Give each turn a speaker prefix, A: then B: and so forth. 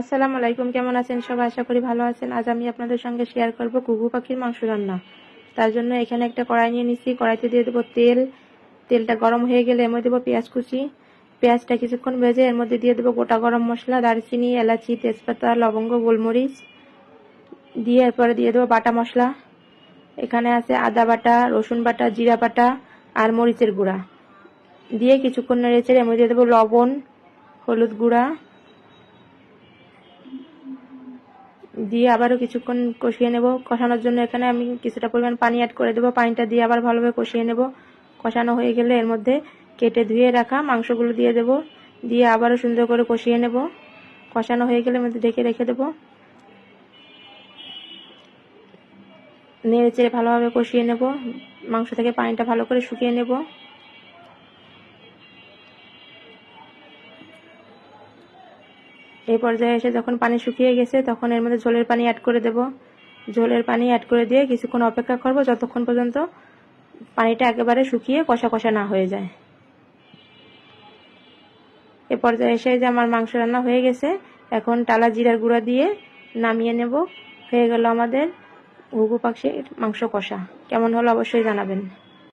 A: আসসালামু আলাইকুম, কেমন আছেন? সবাই আশা করি ভালো আছেন। আজ আমি আপনাদের সঙ্গে শেয়ার করব ঘুঘু পাখির মাংস রান্না। তার জন্য এখানে একটা কড়াই নিয়ে নিচ্ছি কড়াইতে দিয়ে দেবো তেল। তেলটা গরম হয়ে গেলে এর মধ্যে দেবো পেঁয়াজ কুচি। পেঁয়াজটা কিছুক্ষণ ভেজে এর মধ্যে দিয়ে দেবো গোটা গরম মশলা, দারচিনি, এলাচি, তেজপাতা, লবঙ্গ, গোলমরিচ। দিয়ে এরপরে দিয়ে দেবো বাটা মশলা। এখানে আছে আদা বাটা, রসুন বাটা, জিরা বাটা আর মরিচের গুঁড়া। দিয়ে কিছুক্ষণ নেড়ে এর মধ্যে দিয়ে দেবো লবণ, হলুদ গুঁড়া। দিয়ে আবারও কিছুক্ষণ কষিয়ে নেব। কষানোর জন্য এখানে আমি কিছুটা পরিমাণ পানি অ্যাড করে দেবো। পানিটা দিয়ে আবার ভালোভাবে কষিয়ে নেব। কষানো হয়ে গেলে এর মধ্যে কেটে ধুয়ে রাখা মাংসগুলো দিয়ে দেব। দিয়ে আবারও সুন্দর করে কষিয়ে নেব। কষানো হয়ে গেলে মধ্যে ঢেকে রেখে দেবো। নেড়ে চেড়ে ভালোভাবে কষিয়ে নেব। মাংস থেকে পানিটা ভালো করে শুকিয়ে নেব। এই পর্যায়ে এসে যখন পানি শুকিয়ে গেছে, তখন এর মধ্যে ঝোলের পানি অ্যাড করে দেব। ঝোলের পানি অ্যাড করে দিয়ে কিছুক্ষণ অপেক্ষা করব, যতক্ষণ পর্যন্ত পানিটা একেবারে শুকিয়ে কষা কষা না হয়ে যায়। এ পর্যায়ে এসে যে আমার মাংস রান্না হয়ে গেছে, এখন টালা জিরার গুঁড়া দিয়ে নামিয়ে নেব। হয়ে গেল আমাদের ঘুঘু পাখির মাংস কষা। কেমন হলো অবশ্যই জানাবেন।